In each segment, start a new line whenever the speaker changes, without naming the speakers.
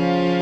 S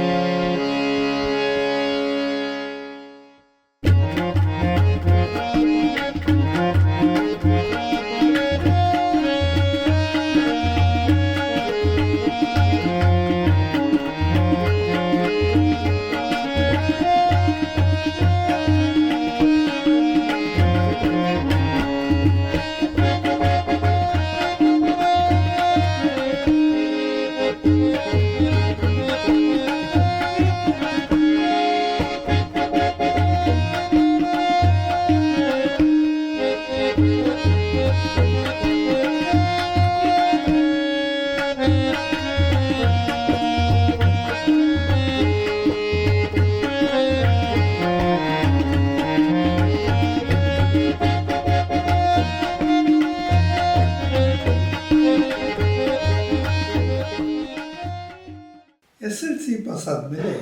ಆದಮೇಲೆ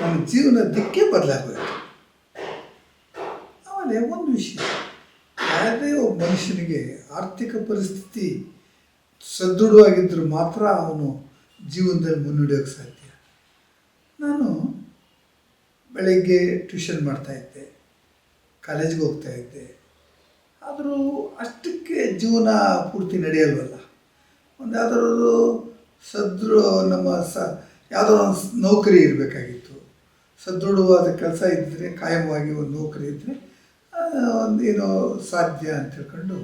ನನ್ನ ಜೀವನ ದಿಕ್ಕೇ ಬದಲಾಗಬೇಕು ಆಮೇಲೆ ಒಂದು ವಿಷಯ ಯಾವುದೇ ಒಬ್ಬ ಮನುಷ್ಯನಿಗೆ ಆರ್ಥಿಕ ಪರಿಸ್ಥಿತಿ ಸದೃಢವಾಗಿದ್ದರೂ ಮಾತ್ರ ಅವನು ಜೀವನದಲ್ಲಿ ಮುನ್ನಡೆಯೋಕೆ ಸಾಧ್ಯ. ನಾನು ಬೆಳಗ್ಗೆ ಟ್ಯೂಷನ್ ಮಾಡ್ತಾಯಿದ್ದೆ ಕಾಲೇಜ್ಗೆ ಹೋಗ್ತಾ ಇದ್ದೆ. ಆದರೂ ಅಷ್ಟಕ್ಕೆ ಜೀವನ ಪೂರ್ತಿ ನಡೆಯಲ್ವಲ್ಲ. ಒಂದು ಯಾವ್ದಾದ್ರು ಸದೃ ನಮ್ಮ ಸ ಯಾವುದೋ ಒಂದು ನೌಕರಿ ಇರಬೇಕಾಗಿತ್ತು. ಸದೃಢವಾದ ಕೆಲಸ ಇದ್ದರೆ, ಕಾಯಮವಾಗಿ ಒಂದು ನೌಕರಿ ಇದ್ದರೆ ಒಂದು ಏನೋ ಸಾಧ್ಯ ಅಂತ ತಿಳ್ಕೊಂಡು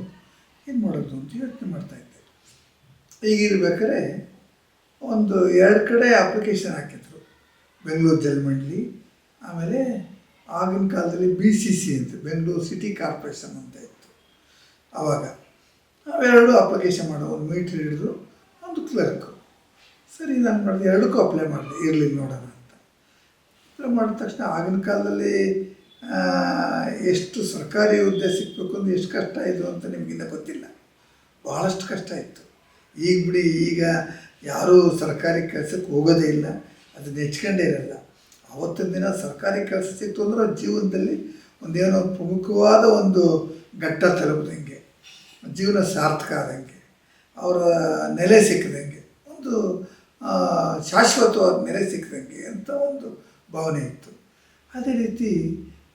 ಏನು ಮಾಡೋದು ಅಂತ ಯೋಚನೆ ಮಾಡ್ತಾಯಿದ್ದೆ ಈಗಿರ್ಬೇಕಾದ್ರೆ ಒಂದು ಎರಡು ಕಡೆ ಅಪ್ಲಿಕೇಶನ್ ಹಾಕಿದ್ರು. ಬೆಂಗಳೂರು ಮಂಡಳಿ ಆಮೇಲೆ ಆಗಿನ ಕಾಲದಲ್ಲಿ ಬಿ ಸಿ ಸಿ ಅಂತ, ಬೆಂಗಳೂರು ಸಿಟಿ ಕಾರ್ಪೊರೇಷನ್ ಅಂತ ಇತ್ತು. ಆವಾಗ ಅವೆರಡು ಅಪ್ಲಿಕೇಶನ್ ಮಾಡೋ ಒಂದು ಮೀಟ್ರ್ ಹಿಡಿದು ಒಂದು ಕ್ಲರ್ಕು ಸರಿ, ನಾನು ಮಾಡಿದೆ ಎರಡಕ್ಕೂ ಅಪ್ಲೈ ಮಾಡಿದೆ ಇರಲಿ ನೋಡೋಣ ಅಂತ. ಅಪ್ಲೈ ಮಾಡಿದ ತಕ್ಷಣ ಆಗಿನ ಕಾಲದಲ್ಲಿ ಎಷ್ಟು ಸರ್ಕಾರಿ ಹುದ್ದೆ ಸಿಕ್ಕಬೇಕು ಅಂದರೆ ಎಷ್ಟು ಕಷ್ಟ ಇದು ಅಂತ ನಿಮಗಿನ್ನ ಗೊತ್ತಿಲ್ಲ. ಭಾಳಷ್ಟು ಕಷ್ಟ ಇತ್ತು. ಈಗ ಬಿಡಿ, ಈಗ ಯಾರೂ ಸರ್ಕಾರಿ ಕೆಲಸಕ್ಕೆ ಹೋಗೋದೇ ಇಲ್ಲ ಅದು ನೆಚ್ಕೊಂಡೇ ಇರಲ್ಲ. ಅವತ್ತಿನ ದಿನ ಸರ್ಕಾರಿ ಕೆಲಸ ಸಿಕ್ತು ಅಂದ್ರೆ ಜೀವನದಲ್ಲಿ ಒಂದೇನೋ ಪ್ರಮುಖವಾದ ಒಂದು ಘಟ್ಟ ತಲುಪಿದಂಗೆ, ಜೀವನ ಸಾರ್ಥಕ ಆದಂಗೆ, ಅವರ ನೆಲೆ ಸಿಕ್ಕದಂಗೆ, ಒಂದು ಶಾಶ್ವತವಾದ ನೆಲೆ ಸಿಕ್ಕಿದಂಗೆ ಅಂತ ಒಂದು ಭಾವನೆ ಇತ್ತು. ಅದೇ ರೀತಿ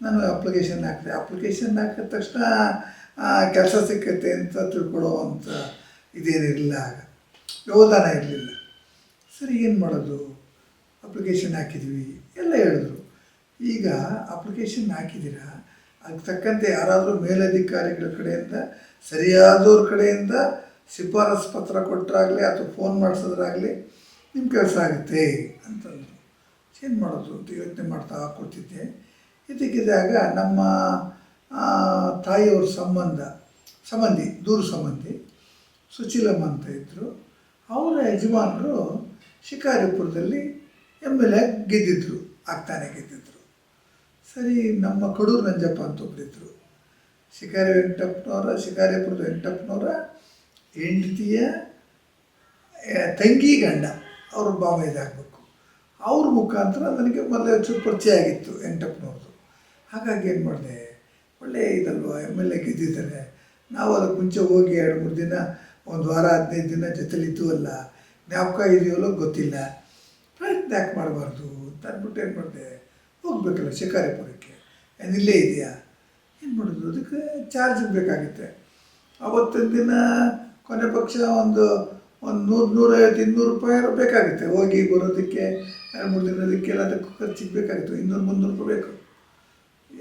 ನಾನು ಅಪ್ಲಿಕೇಶನ್ ಹಾಕಿದೆ. ಅಪ್ಲಿಕೇಶನ್ ಹಾಕಿದ ತಕ್ಷಣ ಕೆಲಸ ಸಿಕ್ಕತ್ತೆ ಅಂತ ತಿಳ್ಕೊಳ್ಳೋವಂಥ ಇದೇನಿರಲಿಲ್ಲ ಆಗ. ವ್ಯವಧಾನ ಇರಲಿಲ್ಲ. ಸರಿ, ಏನು ಮಾಡೋದು? ಅಪ್ಲಿಕೇಶನ್ ಹಾಕಿದ್ವಿ. ಎಲ್ಲ ಹೇಳಿದ್ರು. ಈಗ ಅಪ್ಲಿಕೇಶನ್ ಹಾಕಿದ್ದೀರಾ? ಅದಕ್ಕೆ ತಕ್ಕಂತೆ ಯಾರಾದರೂ ಮೇಲಧಿಕಾರಿಗಳ ಕಡೆಯಿಂದ, ಸರಿಯಾದವ್ರ ಕಡೆಯಿಂದ ಶಿಫಾರಸು ಪತ್ರ ಕೊಟ್ಟರಾಗಲಿ ಅಥವಾ ಫೋನ್ ಮಾಡಿಸೋದ್ರಾಗಲಿ ನಿಮ್ಮ ಕೆಲಸ ಆಗುತ್ತೆ ಅಂತಂದರು ಏನು ಮಾಡೋದು ಅಂತ ಯೋಚನೆ ಮಾಡ್ತಾ ಕೂತಿದ್ದೆ. ಇದಕ್ಕಿದ್ದಾಗ ನಮ್ಮ ತಾಯಿಯವ್ರ ಸಂಬಂಧ, ಸಂಬಂಧಿ, ದೂರ ಸಂಬಂಧಿ, ಸುಶೀಲಮ್ಮ ಅಂತ ಇದ್ದರು ಅವರ ಯಜಮಾನರು ಶಿಕಾರಿಪುರದಲ್ಲಿ ಎಂ ಎಲ್ ಎ ಗೆದ್ದಿದ್ರು, ಆಗ್ತಾನೆ ಗೆದ್ದಿದ್ರು. ಸರಿ, ನಮ್ಮ ಕಡೂರು ನಂಜಪ್ಪ ಅಂತ ಒಬ್ಬರಿದ್ದರು ಶಿಕಾರಿ ವೆಂಕಟಪ್ಪನವರ, ಶಿಕಾರಿಪುರದ ವೆಂಕಟಪ್ಪನವರ ಹೆಂಡತಿಯ ತಂಗಿ ಗಂಡ. ಅವ್ರ ಭಾವ ಇದಾಗಬೇಕು. ಅವ್ರ ಮುಖಾಂತರ ನನಗೆ ಮೊದಲೇ ಚೂರು ಪರಿಚಯ ಆಗಿತ್ತು ಎಂಟಪ್ಪನವ್ರದ್ದು ಹಾಗಾಗಿ ಏನು ಮಾಡಿದೆ, ಒಳ್ಳೆ ಇದಲ್ವ, ಎಂ ಎಲ್ ಎ ಗೆದ್ದಿದ್ದಾರೆ. ನಾವು ಅದಕ್ಕೆ ಮುಂಚೆ ಹೋಗಿ ಎರಡು ಮೂರು ದಿನ, ಒಂದು ವಾರ, ಹದಿನೈದು ದಿನ ಜೊತೆಲಿ ಅಲ್ಲ, ಜ್ಞಾಪಕ ಇದೆಯಲ್ಲೋ ಗೊತ್ತಿಲ್ಲ. ಪ್ರಯತ್ನ ಯಾಕೆ ಮಾಡಬಾರ್ದು ಅಂತ ಅಂದ್ಬಿಟ್ಟು ಏನು ಮಾಡಿದೆ, ಹೋಗ್ಬೇಕಲ್ಲ ಶಿಕಾರಿಪುರಕ್ಕೆ. ಏನು ಇಲ್ಲೇ ಇದೆಯಾ? ಏನು ಮಾಡೋದು? ಅದಕ್ಕೆ ಚಾರ್ಜ್ ಬೇಕಾಗುತ್ತೆ. ಅವತ್ತಿನ ದಿನ ಕೊನೆ ಪಕ್ಷ ಒಂದು ಒಂದು ನೂರು, ನೂರೈವತ್ತು, ಇನ್ನೂರು ರೂಪಾಯಿ ಬೇಕಾಗುತ್ತೆ. ಹೋಗಿ ಬರೋದಕ್ಕೆ, ಎರಡು, ಮೂರು ದಿನದಕ್ಕೆ ಅದಕ್ಕೆ ಖರ್ಚಿಗೆ ಬೇಕಾಗಿತ್ತು. ಇನ್ನೂರು, ಮುನ್ನೂರು ರೂಪಾಯಿ ಬೇಕು.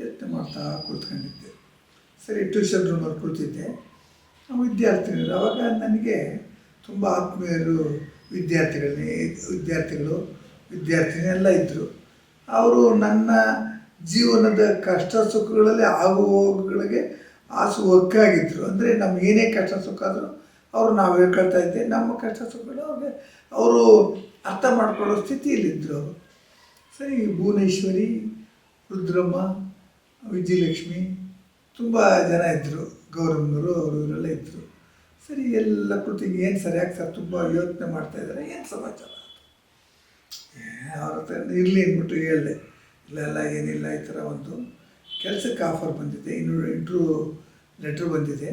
ಯತ್ನ ಮಾಡ್ತಾ ಕೂತ್ಕೊಂಡಿದ್ದೆ. ಸರಿ ಟ್ಯೂಷನ್ ರೂಮಲ್ಲಿ ಕೂತಿದ್ದೆ. ವಿದ್ಯಾರ್ಥಿಗಳು ಅವಾಗ ನನಗೆ ತುಂಬ ಆತ್ಮೀಯರು ವಿದ್ಯಾರ್ಥಿಗಳನ್ನೇ, ವಿದ್ಯಾರ್ಥಿಗಳು ವಿದ್ಯಾರ್ಥಿನೆಲ್ಲ ಇದ್ದರು ಅವರು ನನ್ನ ಜೀವನದ ಕಷ್ಟ ಸುಖಗಳಲ್ಲಿ ಆಗು ಹೋಗುಗಳಿಗೆ ಆಸು ಒಗ್ಗಾಗಿದ್ದರು ಅಂದರೆ ನಮ್ಗೆ ಏನೇ ಕಷ್ಟ ಸುಖ ಆದರೂ ಅವರು ನಾವು ಹೇಳ್ಕೊಳ್ತಾ ಇದ್ದೆ. ನಮ್ಮ ಕಷ್ಟ ಸುಖಗಳು ಅವ್ರಿಗೆ, ಅವರು ಅರ್ಥ ಮಾಡ್ಕೊಳ್ಳೋ ಸ್ಥಿತಿಯಲ್ಲಿದ್ದರು ಅವರು. ಸರಿ, ಭುವನೇಶ್ವರಿ, ರುದ್ರಮ್ಮ, ವಿಜಯಲಕ್ಷ್ಮಿ, ತುಂಬ ಜನ ಇದ್ದರು ಗೌರಮ್ಮನವರು, ಅವರು ಇವರೆಲ್ಲ ಇದ್ದರು ಸರಿ, ಎಲ್ಲ ಕೃತಿಗೆ, ಏನು ಸರಿಯಾಗಿ ಸರ್, ತುಂಬ ಯೋಚನೆ ಮಾಡ್ತಾಯಿದ್ದಾರೆ ಏನು ಸಮಾಚಾರ? ಅವ್ರ ಹತ್ರ ಇರಲಿ ಅಂದ್ಬಿಟ್ಟು ಹೇಳಿದೆ. ಇಲ್ಲೆಲ್ಲ ಏನಿಲ್ಲ, ಈ ಥರ ಒಂದು ಕೆಲಸಕ್ಕೆ ಆಫರ್ ಬಂದಿದೆ. ಇನ್ನು ಇಂಟ್ರೂ ಲೆಟ್ರ್ ಬಂದಿದೆ.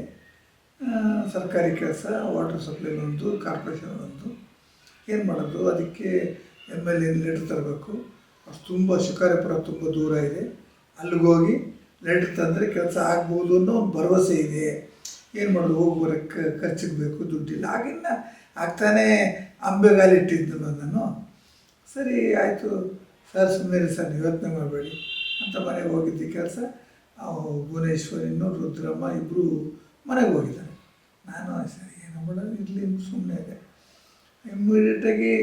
ಸರ್ಕಾರಿ ಕೆಲಸ ವಾಟರ್ ಸಪ್ಲೈ ಒಂದು ಕಾರ್ಪೊರೇಷನ್ ಒಂದು ಏನು ಮಾಡೋದು? ಅದಕ್ಕೆ ಎಂ ಎಲ್ ಎ ಲೆಟ್ರ್ ತರಬೇಕು. ಅದು ತುಂಬ ಶಿಕಾರಿಪುರ ತುಂಬ ದೂರ ಇದೆ. ಅಲ್ಲಿಗೆ ಹೋಗಿ ಲೆಟ್ರ್ ತಂದರೆ ಕೆಲಸ ಆಗ್ಬೋದು ಅನ್ನೋ ಒಂದು ಭರವಸೆ ಇದೆ. ಏನು ಮಾಡೋದು? ಹೋಗಿ ಬರೋಕ್ಕೆ ಖರ್ಚಿಗೆ ಬೇಕು, ದುಡ್ಡಿಲ್ಲ. ಆಗಿನ್ನ ಆಗ್ತಾನೆ ಅಂಬೆಗಾಲಿ ಇಟ್ಟಿದ್ದು ನಾನು ಸರಿ, ಆಯಿತು. ಸರ್ ಸುಮ್ಮನೆ ಸರ್ ಯೋಚನೆ ಮಾಡಬೇಡಿ. ಅಂತ ಮನೆಗೆ ಹೋಗಿದ್ದೆ ಕೆಲಸ. ಭುವನೇಶ್ವರಿನೂ, ರುದ್ರಮ್ಮ ಇಬ್ಬರು ಮನೆಗೆ ಹೋಗಿದ್ದಾರೆ. ನಾನು ಸರಿ ಏನು ಮಾಡೋದು ಇರಲಿ ಸುಮ್ಮನೆ ಇದೆ. ಇಮ್ಮಿಡಿಯೇಟಾಗಿ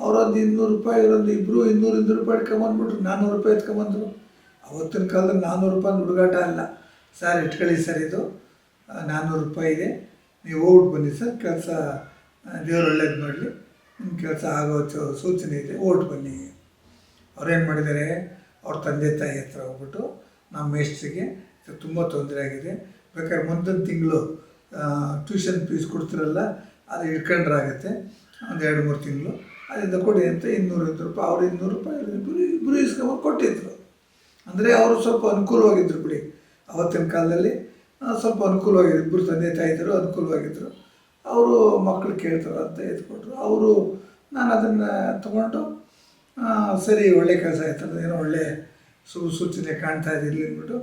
ಅವರೊಂದು ಇನ್ನೂರು ರೂಪಾಯಿ ಇವರೊಂದು ಇಬ್ಬರು ಇನ್ನೂರು ಇನ್ನೂರು ರೂಪಾಯಿ ಇಟ್ಕೊಂಬಂದ್ಬಿಟ್ರು, ನಾನ್ನೂರು ರೂಪಾಯಿ ಎತ್ಕೊಂಬಂದರು. ಅವತ್ತಿನ ಕಾಲದಲ್ಲಿ ನಾನ್ನೂರು ರೂಪಾಯಿ ಹುಡುಗಾಟ ಅಲ್ಲ. ಸರ್ ಇಟ್ಕೊಳ್ಳಿ ಸರ್ ಇದು. ನಾನ್ನೂರು ರೂಪಾಯಿ ಇದೆ. ನೀವು ಹೋಗ್ಬಿಟ್ಟು ಬನ್ನಿ ಸರ್ ಕೆಲಸ ದೇವ್ರು ಒಳ್ಳೇದು ಮಾಡಲಿ. ನಿಮ್ಮ ಕೆಲಸ ಆಗೋ ಸೂಚನೆ ಇದೆ ಓಟ್ ಬನ್ನಿ. ಅವ್ರೇನು ಮಾಡಿದ್ದಾರೆ? ಅವ್ರ ತಂದೆ, ತಾಯಿ ಹತ್ರ ಹೋಗ್ಬಿಟ್ಟು ನಮ್ಮ ಮೇಸ್ಟ್ರಿಗೆ ತುಂಬ ತೊಂದರೆ ಆಗಿದೆ. ಬೇಕಾದ್ರೆ ಮುಂದಿನ ತಿಂಗಳು ಟ್ಯೂಷನ್ ಫೀಸ್ ಕೊಡ್ತಿರಲ್ಲ, ಅದು ಇಟ್ಕೊಂಡ್ರಾಗತ್ತೆ ಒಂದು ಎರಡು ಮೂರು ತಿಂಗಳು. ಅದರಿಂದ ಕೊಡಿ ಅಂತ ಇನ್ನೂರೈವತ್ತು ರೂಪಾಯಿ, ಅವ್ರು ಇನ್ನೂರು ರೂಪಾಯಿ ಇಬ್ಬರು ಇಬ್ಬರು ಕೊಟ್ಟಿದ್ರು. ಅಂದರೆ ಅವರು ಸ್ವಲ್ಪ ಅನುಕೂಲವಾಗಿದ್ದರು ಬಿಡಿ. ಅವತ್ತಿನ ಕಾಲದಲ್ಲಿ ಸ್ವಲ್ಪ ಅನುಕೂಲವಾಗಿದ್ರು. ಇಬ್ಬರು ತಂದೆ ತಾಯಿದ್ರು ಅನುಕೂಲವಾಗಿದ್ದರು ಅವರು ಮಕ್ಕಳು ಕೇಳ್ತಾರೆ ಅಂತ ಎತ್ಕೊಟ್ರು ಅವರು, ನಾನು ಅದನ್ನು ತಗೊಂಡು ಸರಿ, ಒಳ್ಳೆ ಕೆಲಸ ಆಯ್ತು ಏನೋ ಒಳ್ಳೆ ಸು ಸೂಚನೆ ಕಾಣ್ತಾ ಇದೆ ಅಂದ್ಬಿಟ್ಟು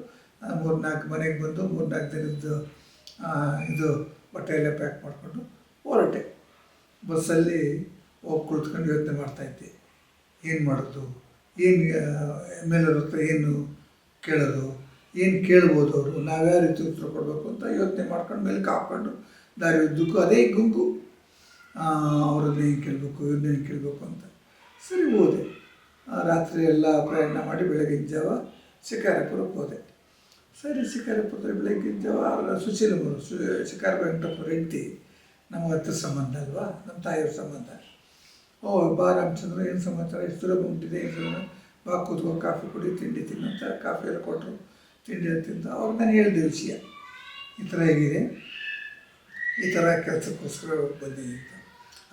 ಮೂರು ನಾಲ್ಕು ಮನೆಗೆ ಬಂದು ಮೂರು ನಾಲ್ಕು ದಿನದ್ದು ಇದು ಬಟ್ಟೆಯಲ್ಲೇ ಪ್ಯಾಕ್ ಮಾಡಿಕೊಂಡು ಹೊರಟೆ. ಬಸ್ಸಲ್ಲಿ ಹೋಗಿ ಕುಳಿತ್ಕೊಂಡು ಯೋಚನೆ ಮಾಡ್ತಾಯಿದ್ದೆ ಏನು ಮಾಡೋದು? ಏನು ಎಂ ಎಲ್ ಏನು ಕೇಳೋದು? ಏನು ಕೇಳ್ಬೋದು ಅವರು? ನಾವ್ಯಾವ ರೀತಿ ಉತ್ತರ ಕೊಡಬೇಕು ಅಂತ ಯೋಚನೆ ಮಾಡ್ಕೊಂಡು ಮೇಲೆ ಹಾಕ್ಕೊಂಡು ದಾರಿ ಉದ್ದಕ್ಕೂ ಅದೇ ಗುಂಪು. ಅವ್ರನ್ನ ಏನು ಕೇಳಬೇಕು? ಏನು ಕೇಳಬೇಕು ಅಂತ ಸರಿ ಹೋದೆ. ರಾತ್ರಿ ಎಲ್ಲ ಪ್ರಯಾಣ ಮಾಡಿ ಬೆಳಗಿನ ಜಾವ ಶಿಕಾರಿಪುರಕ್ಕೆ ಹೋದೆ. ಸರಿ ಶಿಕಾರಿಪುರದಲ್ಲಿ ಬೆಳಗ್ಗೆ ಜಾವ ಅವರ ಸುಶೀಲಮ್ಮರು ಸು ಶಿಕಾರ ವೆಂಕಟಪ್ಪರ ಹೆಂಡತಿ ನಮ್ಮ ಹತ್ತಿರ ಸಂಬಂಧ ಅಲ್ವಾ? ನಮ್ಮ ತಾಯಿಯವ್ರ ಸಂಬಂಧ. ಓ, ಬಾ ರಾಮಚಂದ್ರ, ಏನು ಸಮಾಚಾರ? ಎಷ್ಟು ಸುಲಭ ಉಂಟಿದೆ ಏನು? ಬಾ ಕೂತ್ಕೊ, ಕಾಫಿ ಕುಡಿ, ತಿಂಡಿ ತಿನ್ನಂತ ಕಾಫಿ ಎಲ್ಲ ಕೊಟ್ಟರು ತಿಂಡಿ ತಿಂತ ಅವಾಗ ನಾನು ಹೇಳಿದೆ ವಿಷಯ. ಈ ಥರ ಹೇಗಿದೆ? ಈ ಥರ ಕೆಲಸಕ್ಕೋಸ್ಕರ ಬಂದಿದ್ದೀನಿ ಅಂತ.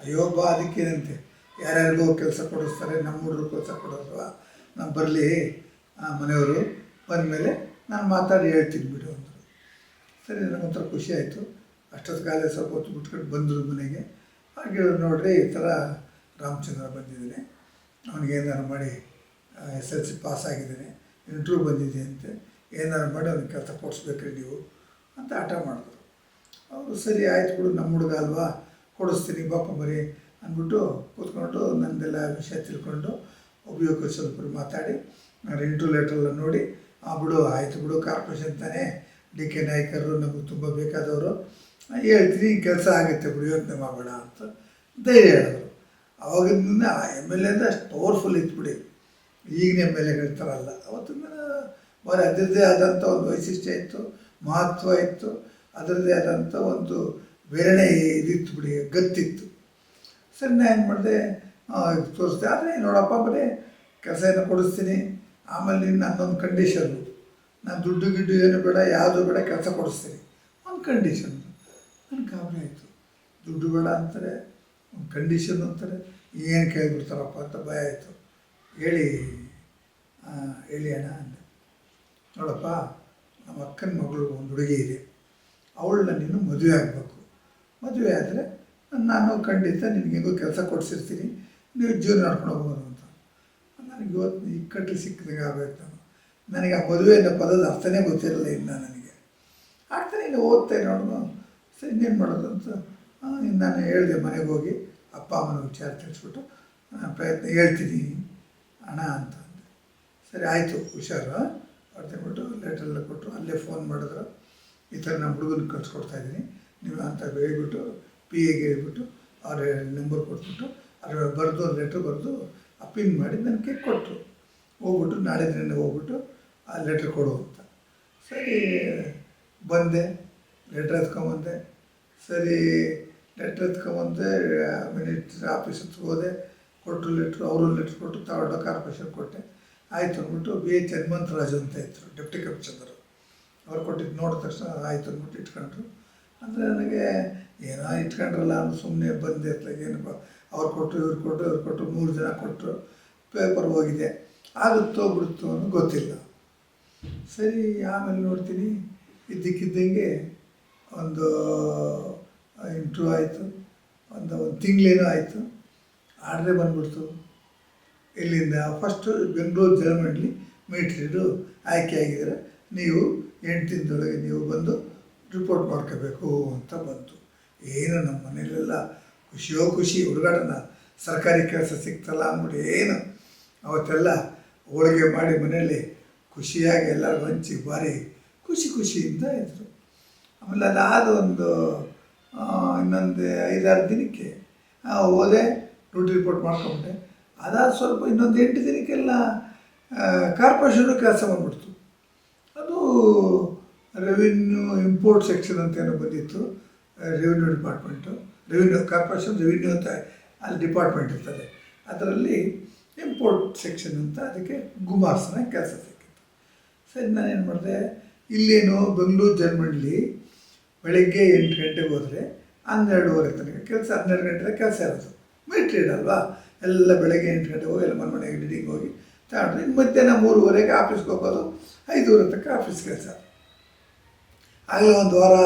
ಅಯ್ಯೋ, ಬಾ ಅದಕ್ಕೇನಂತೆ ಯಾರ್ಯಾರಿಗೂ ಕೆಲಸ ಕೊಡಿಸ್ತಾರೆ, ನಮ್ಮ ಹುಡುಗರು ಕೆಲಸ ಕೊಡೋಲ್ವಾ ನಾವು ಬರಲಿ ಮನೆಯವರು ಬಂದಮೇಲೆ ನಾನು ಮಾತಾಡಿ ಹೇಳ್ತೀನಿ ಬಿಡು ಅಂತ. ಸರಿ ನನಗೊಂಥರ ಖುಷಿ ಆಯಿತು. ಕಾಲ ಸ್ವಲ್ಪ ಹೊತ್ತು ಬಿಟ್ಕೊಂಡು ಬಂದರು ಮನೆಗೆ. ಹಾಗೆ ನೋಡ್ರಿ ಈ ಥರ ರಾಮಚಂದ್ರ ಬಂದಿದ್ದೀನಿ. ಅವನಿಗೆ ಏನಾರು ಮಾಡಿ ಎಸ್ ಎಲ್ ಸಿ ಪಾಸ್ ಆಗಿದ್ದಾನೆ. ಇಂಟ್ರ್ಯೂ ಬಂದಿದೆ ಅಂತೆ. ಏನಾರು ಮಾಡಿ ಅವ್ನಿಗೆ ಕೆಲಸ ಕೊಡಿಸ್ಬೇಕ್ರಿ ನೀವು ಅಂತ ಆಟ ಮಾಡಿದ್ರು. ಅವರು, ಸರಿ, ಆಯ್ತು ಬಿಡು, ನಮ್ಮ ಹುಡುಗ ಅಲ್ವಾ? ಕೊಡಿಸ್ತೀನಿ ಬಾಪ ಬರೀ ಅಂದ್ಬಿಟ್ಟು ಕೂತ್ಕೊಂಡು ನನ್ನದೆಲ್ಲ ವಿಷಯ ತಿಳ್ಕೊಂಡು ಉಪಯೋಗ ಸ್ವಲ್ಪ ಮಾತಾಡಿ ನಾನು ಇಂಟ್ರ್ಯೂ ಲೆಟ್ರೆಲ್ಲ ನೋಡಿ ಆ ಬಿಡು, ಆಯಿತು ಬಿಡು ಕಾರ್ಪೊರೇಷನ್ ತಾನೇ. ಡಿ ಕೆ ನಾಯಕರು ನಮಗೆ ತುಂಬ ಬೇಕಾದವರು. ಹೇಳ್ತೀನಿ ಕೆಲಸ ಆಗುತ್ತೆ ಬಿಡು, ಯೋಚನೆ ಮಾಡೋಣ ಅಂತ ಧೈರ್ಯ ಹೇಳಿದ್ರು ಅವಾಗಿಂದ ಎಂ ಎಲ್ ಎ ಅಂದರೆ ಅಷ್ಟು ಪವರ್ಫುಲ್ ಇತ್ತು ಬಿಡಿ. ಈಗಿನ ಎಂ ಎಲ್ ಎಗಳ ಥರ ಅಲ್ಲ. ಅವತ್ತಿನ ಅವರ ಅದರದ್ದೇ ಆದಂಥ ಒಂದು ವೈಶಿಷ್ಟ್ಯ ಇತ್ತು, ಮಹತ್ವ ಇತ್ತು. ಅದರದ್ದೇ ಆದಂಥ ಒಂದು ಬೇರೆನೇ ಇದಿತ್ತು ಬಿಡಿ, ಗತ್ತಿತ್ತು. ಸರಿ ನಾನು ಏನು ಮಾಡಿದೆ? ತೋರಿಸ್ದೆ. ಆದರೆ, ನೋಡಪ್ಪ ಬರೀ ಕೆಲಸ ಏನೋ ಕೊಡಿಸ್ತೀನಿ. ಆಮೇಲೆ ನಿನ್ನ ನನ್ನೊಂದು ಕಂಡೀಷನ್ ನಾನು ದುಡ್ಡು ಗಿಡ್ಡು ಏನು ಬೇಡ, ಯಾವುದು ಬೇಡ, ಕೆಲಸ ಕೊಡಿಸ್ತೀನಿ. ಒಂದು ಕಂಡೀಷನ್ ನನಗೆ ಗಾಬರಿ ಆಯಿತು. ದುಡ್ಡು ಬೇಡ ಅಂತಾರೆ, ಒಂದು ಕಂಡೀಷನ್ ಅಂತಾರೆ. ಏನು ಕೇಳಿಬಿಡ್ತಾರಪ್ಪ ಅಂತ ಭಯ ಆಯಿತು. ಹೇಳಿ ಹೇಳಿ ಅಣ್ಣ ಅಂದೆ ನೋಡಪ್ಪ, ನಮ್ಮ ಅಕ್ಕನ ಮಗಳು ಒಂದು ಹುಡುಗಿ ಇದೆ. ಅವಳನ್ನ ನೀನು ಮದುವೆ ಆಗಬೇಕು. ಮದುವೆ ಆದರೆ ನಾನು ಖಂಡಿತ ನಿನಗೆ ಹೆಂಗೋ ಕೆಲಸ ಕೊಡಿಸಿರ್ತೀನಿ. ನೀವು ಜೀವನ ನಡ್ಕೊಂಡು ಹೋಗ್ಬೋದು. ನನಗೆ ಇವತ್ತು ಇಕ್ಕಟ್ಟು ಸಿಕ್ಕಿದಂಗೆ ಆಗಬೇಕು ನಾನು. ನನಗೆ ಆ ಮದುವೆ ಅನ್ನೋ ಪದದ ಅರ್ಥನೇ ಗೊತ್ತಿರಲಿಲ್ಲ ಇನ್ನು ನನಗೆ. ಆಗ್ತಾನೆ ಇನ್ನು ಓದ್ತೇನೆ ನೋಡೋದು ಸರಿ, ಇನ್ನೇನು ಮಾಡೋದು ಅಂತ ಇನ್ನು ನಾನು ಹೇಳಿದೆ ಮನೆಗೆ ಹೋಗಿ, ಅಪ್ಪ ಅಮ್ಮನ ವಿಚಾರ ತಿಳಿಸ್ಬಿಟ್ಟು ನಾನು ಪ್ರಯತ್ನ ಹೇಳ್ತೀನಿ, ಅಣ್ಣ ಅಂತ ಅಂದೆ. ಸರಿ, ಆಯಿತು, ಹುಷಾರು ಲೆಟರ್ ಲೆಟ್ರೆಲ್ಲ ಕೊಟ್ಟರು, ಅಲ್ಲೇ ಫೋನ್ ಮಾಡಿದ್ರು. ಈ ಥರ ನಮ್ಮ ಹುಡುಗನ ಕಳ್ಸ್ಕೊಡ್ತಾ ಇದ್ದೀನಿ. ನೀವು ಅಂತ ಹೇಳ್ಬಿಟ್ಟು ಪಿ ಎಗೆ ಹೇಳ್ಬಿಟ್ಟು, ಅವ್ರ ನಂಬರ್ ಕೊಟ್ಬಿಟ್ಟು ಅದ್ರ ಬರೆದು ಲೆಟ್ರ್ ಬರೆದು ಪಿನ್ ಮಾಡಿ ನನಗೆ ಕೊಟ್ಟರು ಹೋಗ್ಬಿಟ್ಟು ನಾಳೆ ದಿನ ಹೋಗ್ಬಿಟ್ಟು ಆ ಲೆಟ್ರ್ ಕೊಡು ಅಂತ. ಸರಿ, ಬಂದೆ ಲೆಟ್ರ್ ಎತ್ಕೊಂಬಂದೆ. ಸರಿ ಲೆಟ್ರ್ ಎತ್ಕೊಂಬಂದೆ ಮಿನಿಟ್ ಆಫೀಸ್ ಹತ್ರ ಹೋದೆ. ಕೊಟ್ಟರು ಲೆಟ್ರು ಅವರು ಲೆಟ್ರ್ ಕೊಟ್ಟು ತಗೊಂಡ ಕಾರ್ಪೊರೇಷನ್ ಕೊಟ್ಟೆ. ಆಯ್ತು ಅಂದ್ಬಿಟ್ಟು ಬಿ ಎಚ್ ಹನುಮಂತರಾಜು ಅಂತ ಇದ್ರು, ಡೆಪ್ಟಿ ಕಮಿಷನರು. ಅವ್ರು ಕೊಟ್ಟಿದ್ದು ನೋಡಿದ ತಕ್ಷಣ ಆಯ್ತು ಅಂದ್ಬಿಟ್ಟು ಇಟ್ಕೊಂಡ್ರು. ಅಂದರೆ ನನಗೆ ಏನೋ ಇಟ್ಕೊಂಡ್ರಲ್ಲ ಅಂತ ಸುಮ್ಮನೆ ಬಂದೆ ಅತ್ಲಾಗ ಏನಪ್ಪ ಅವ್ರು ಕೊಟ್ಟರು, ಇವ್ರು ಕೊಟ್ಟರು ಇವ್ರು ಕೊಟ್ಟರು, ಮೂರು ಜನ ಕೊಟ್ಟರು ಪೇಪರ್ ಹೋಗಿದೆ. ಆಗುತ್ತೋ ಬಿಡುತ್ತೋ ಅನ್ನೋ ಗೊತ್ತಿಲ್ಲ. ಸರಿ, ಆಮೇಲೆ ನೋಡ್ತೀನಿ. ಇದ್ದಕ್ಕಿದ್ದಂಗೆ ಒಂದು ಇಂಟ್ರೂ ಆಯಿತು. ಒಂದು ಒಂದು ತಿಂಗಳೇನೋ ಆಯಿತು. ಆಡ್ರೆ ಬಂದ್ಬಿಡ್ತು. ಇಲ್ಲಿಂದ ಫಸ್ಟು ಬೆಂಗಳೂರು ಜಲಮಂಡಲಿ ಮೀಟ್ರಿಡು ಆಗಿದ್ರೆ ನೀವು ಎಂಟು ದಿನದೊಳಗೆ ನೀವು ಬಂದು ರಿಪೋರ್ಟ್ ಮಾಡ್ಕೋಬೇಕು ಅಂತ ಬಂತು. ಏನು ನಮ್ಮ ಮನೆಯಲ್ಲೆಲ್ಲ ಖುಷಿಯೋ ಖುಷಿ ಹುಡುಗಾಟನ ಸರ್ಕಾರಿ ಕೆಲಸ ಸಿಗ್ತಲ್ಲ ಅಂದ್ಬಿಟ್ಟು ಏನು ಅವತ್ತೆಲ್ಲ ಹೋಳಿಗೆ ಮಾಡಿ ಮನೆಯಲ್ಲಿ ಖುಷಿಯಾಗಿ ಎಲ್ಲರೂ ಹಂಚಿ ಭಾರಿ ಖುಷಿ ಖುಷಿಯಿಂದ ಇದ್ದರು ಆಮೇಲೆ ಅದಾದ ಒಂದು ಇನ್ನೊಂದು ಐದಾರು ದಿನಕ್ಕೆ ಹೋದೆ ಡ್ಯೂಟಿ ರಿಪೋರ್ಟ್ ಮಾಡ್ಕೊಂಡೆ ಅದಾದ ಸ್ವಲ್ಪ ಇನ್ನೊಂದು ಎಂಟು ದಿನಕ್ಕೆಲ್ಲ ಕಾರ್ಪೊರೇಷನ್ ಕೆಲಸ ಬಂದ್ಬಿಡ್ತು ಅದು ರೆವಿನ್ಯೂ ಇಂಪೋರ್ಟ್ ಸೆಕ್ಷನ್ ಅಂತ ಏನೋ ಬಂದಿತ್ತು revenue department revenue corporation revenue ಅಂತ ಅಲ್ಲಿ ಡಿಪಾರ್ಟ್ಮೆಂಟ್ ಇರ್ತದೆ. ಅದರಲ್ಲಿ ಇಂಪೋರ್ಟ್ ಸೆಕ್ಷನ್ ಅಂತ ಅದಕ್ಕೆ ಗುಮಾಸ್ತನ ಕೆಲಸ ಸಿಕ್ಕಿತ್ತು. ಸರಿ, ನಾನೇನು ಮಾಡಿದೆ, ಇಲ್ಲೇನು ಬೆಂಗಳೂರು ಜರ್ಮನಿಲಿ ಬೆಳಗ್ಗೆ ಎಂಟು ಗಂಟೆಗೆ ಹೋದರೆ ಹನ್ನೆರಡುವರೆ ತನಕ ಕೆಲಸ, ಹನ್ನೆರಡು ಗಂಟೆಗೆ ಕೆಲಸ ಇರೋದು. ಮೀಟ್ರೀಡ್ ಅಲ್ವಾ? ಎಲ್ಲ ಬೆಳಗ್ಗೆ ಎಂಟು ಗಂಟೆಗೆ ಹೋಗಿ, ಎಲ್ಲ ಮನೆ ಮನೆಗೆ ಎಡಿಟಿಂಗ್ ಹೋಗಿ, ತಗೊಂಡ್ರೆ ಮಧ್ಯಾಹ್ನ ಮೂರುವರೆಗೆ ಆಫೀಸ್ಗೆ ಹೋಗೋದು, ಐದೂವರೆ ತನಕ ಆಫೀಸ್ ಕೆಲಸ. ಆಗಲೇ ಒಂದು ವಾರ,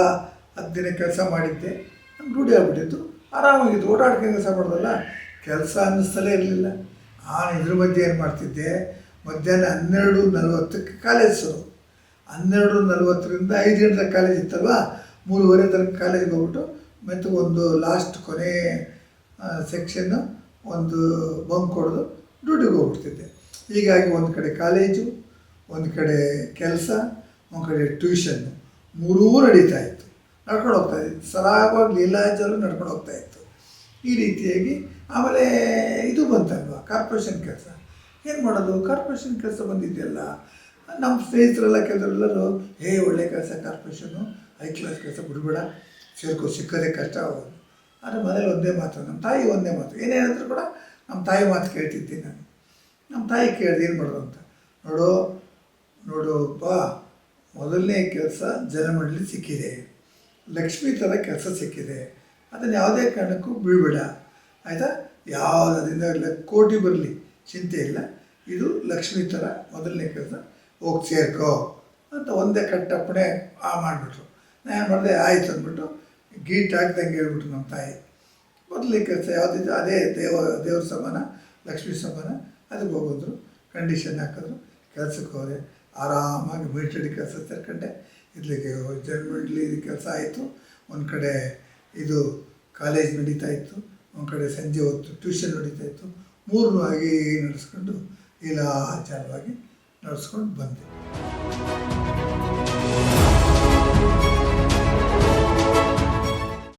ಹತ್ತು ದಿನ ಕೆಲಸ ಮಾಡಿದ್ದೆ. ನಂಗೆ ರೂಢಿ ಆಗ್ಬಿಟ್ಟಿತ್ತು. ಆರಾಮಾಗಿತ್ತು ಓಡಾಡ್ಕೊಂಡು ಕೆಲಸ ಮಾಡೋದಲ್ಲ? ಕೆಲಸ ಅನ್ನಿಸ್ತಲೇ ಇರಲಿಲ್ಲ. ನಾನು ಇದ್ರ ಮಧ್ಯೆ ಏನು ಮಾಡ್ತಿದ್ದೆ? ಮಧ್ಯಾಹ್ನ ಹನ್ನೆರಡು ನಲವತ್ತಕ್ಕೆ ಕಾಲೇಜ್ ಶುರು. ಹನ್ನೆರಡು ನಲವತ್ತರಿಂದ ಐದು ಗಂಟೆ ಕಾಲೇಜ್ ಇತ್ತಲ್ವಾ? ಮೂರುವರೆ ತನಕ ಕಾಲೇಜ್ಗೆ ಹೋಗ್ಬಿಟ್ಟು ಮತ್ತು ಒಂದು ಲಾಸ್ಟ್ ಕೊನೆ ಸೆಕ್ಷನ್ನು ಒಂದು ಬಂಕ್ ಹೊಡೆದು ಡ್ಯೂಟಿಗೆ ಹೋಗ್ಬಿಡ್ತಿದ್ದೆ. ಹೀಗಾಗಿ ಒಂದು ಕಡೆ ಕಾಲೇಜು ಒಂದು ಕಡೆ ಕೆಲಸ, ಒಂದು ಕಡೆ ಟ್ಯೂಷನ್ನು ಮೂರೂ ನಡೀತಾ ಇತ್ತು, ನಡ್ಕೊಂಡು ಹೋಗ್ತಾ ಇತ್ತು. ಸರಾಗವಾಗಿ ಲೀಲಾಜಲು ನಡ್ಕೊಂಡು ಹೋಗ್ತಾ ಇತ್ತು. ಈ ರೀತಿಯಾಗಿ ಆಮೇಲೆ ಇದು ಬಂತಲ್ವ, ಕಾರ್ಪೊರೇಷನ್ ಕೆಲಸ. ಏನು ಮಾಡೋದು, ಕಾರ್ಪೊರೇಷನ್ ಕೆಲಸ ಬಂದಿದೆಯಲ್ಲ, ನಮ್ಮ ಸ್ನೇಹಿತರೆಲ್ಲ ಕೆಲವರೆಲ್ಲರೂ, ಹೇ, ಒಳ್ಳೆ ಕೆಲಸ ಕಾರ್ಪೊರೇಷನ್ನು ಹೈ ಕ್ಲಾಸ್ ಕೆಲಸ ಬಿಡಬೇಡ, ಸೇರ್ಕೋ, ಸಿಕ್ಕದೆ ಕಷ್ಟ ಆಗೋದು ಆದರೆ ಮನೇಲಿ ಒಂದೇ ಮಾತು, ನಮ್ಮ ತಾಯಿ ಒಂದೇ ಮಾತು. ಏನೇ ಹೇಳಿದ್ರು ಕೂಡ ನಮ್ಮ ತಾಯಿ ಮಾತು ಕೇಳ್ತಿದ್ದೀನಿ ನಾನು. ನಮ್ಮ ತಾಯಿ ಕೇಳಿದೆ ಏನು ಮಾಡೋದು ಅಂತ? ನೋಡು ನೋಡು, ಬಾ ಮೊದಲನೇ ಕೆಲಸ ಜನಮಂಡಳಿ ಸಿಕ್ಕಿದೆ. ಲಕ್ಷ್ಮಿ ಥರ ಕೆಲಸ ಸಿಕ್ಕಿದೆ. ಅದನ್ನು ಯಾವುದೇ ಕಾರಣಕ್ಕೂ ಬೀಳ್ಬೇಡ ಆಯಿತಾ? ಯಾವುದರಿಂದ ಕೋಟಿ ಬರಲಿ, ಚಿಂತೆ ಇಲ್ಲ. ಇದು ಲಕ್ಷ್ಮಿ ಥರ ಮೊದಲನೇ ಕೆಲಸ. ಹೋಗಿ ಸೇರ್ಕೋ ಅಂತ ಒಂದೇ ಕಟ್ಟಪ್ಪಣೆ ಆ ಮಾಡಿಬಿಟ್ರು. ನಾನು ಏನು ಮಾಡಿದೆ? ಆಯ್ತು ಅಂದ್ಬಿಟ್ಟು ಗೀಟ್ ಹಾಕ್ದಂಗೆ ಹೇಳ್ಬಿಟ್ರು ನಮ್ಮ ತಾಯಿ. ಮೊದಲನೇ ಕೆಲಸ ಯಾವುದಿದೆ? ಅದೇ ದೇವ, ದೇವ್ರ ಸಮಾನ, ಲಕ್ಷ್ಮೀ ಸಮಾನ. ಅದಕ್ಕೆ ಹೋಗಿದ್ರು ಕಂಡೀಷನ್ ಹಾಕಿದ್ರು. ಕೆಲಸಕ್ಕೆ ಹೋದೆ. ಆರಾಮಾಗಿ ಬೀಳ್ಚಡಿ ಕೆಲಸ ಸೇರ್ಕೊಂಡೆ. ಇಲ್ಲಿಗೆ ಜರ್ಮಂಡ್ಲಿ ಕೆಲಸ ಆಯಿತು. ಒಂದು ಕಡೆ ಇದು ಕಾಲೇಜ್ ನಡೀತಾ ಇತ್ತು. ಒಂದು ಕಡೆ ಸಂಜೆ ಹೊತ್ತು ಟ್ಯೂಷನ್ ನಡೀತಾ ಇತ್ತು. ಮೂರನ್ನೂ ಆಗಿ ನಡೆಸ್ಕೊಂಡು ಇಲಾಚಾರವಾಗಿ ನಡೆಸ್ಕೊಂಡು ಬಂದೆ.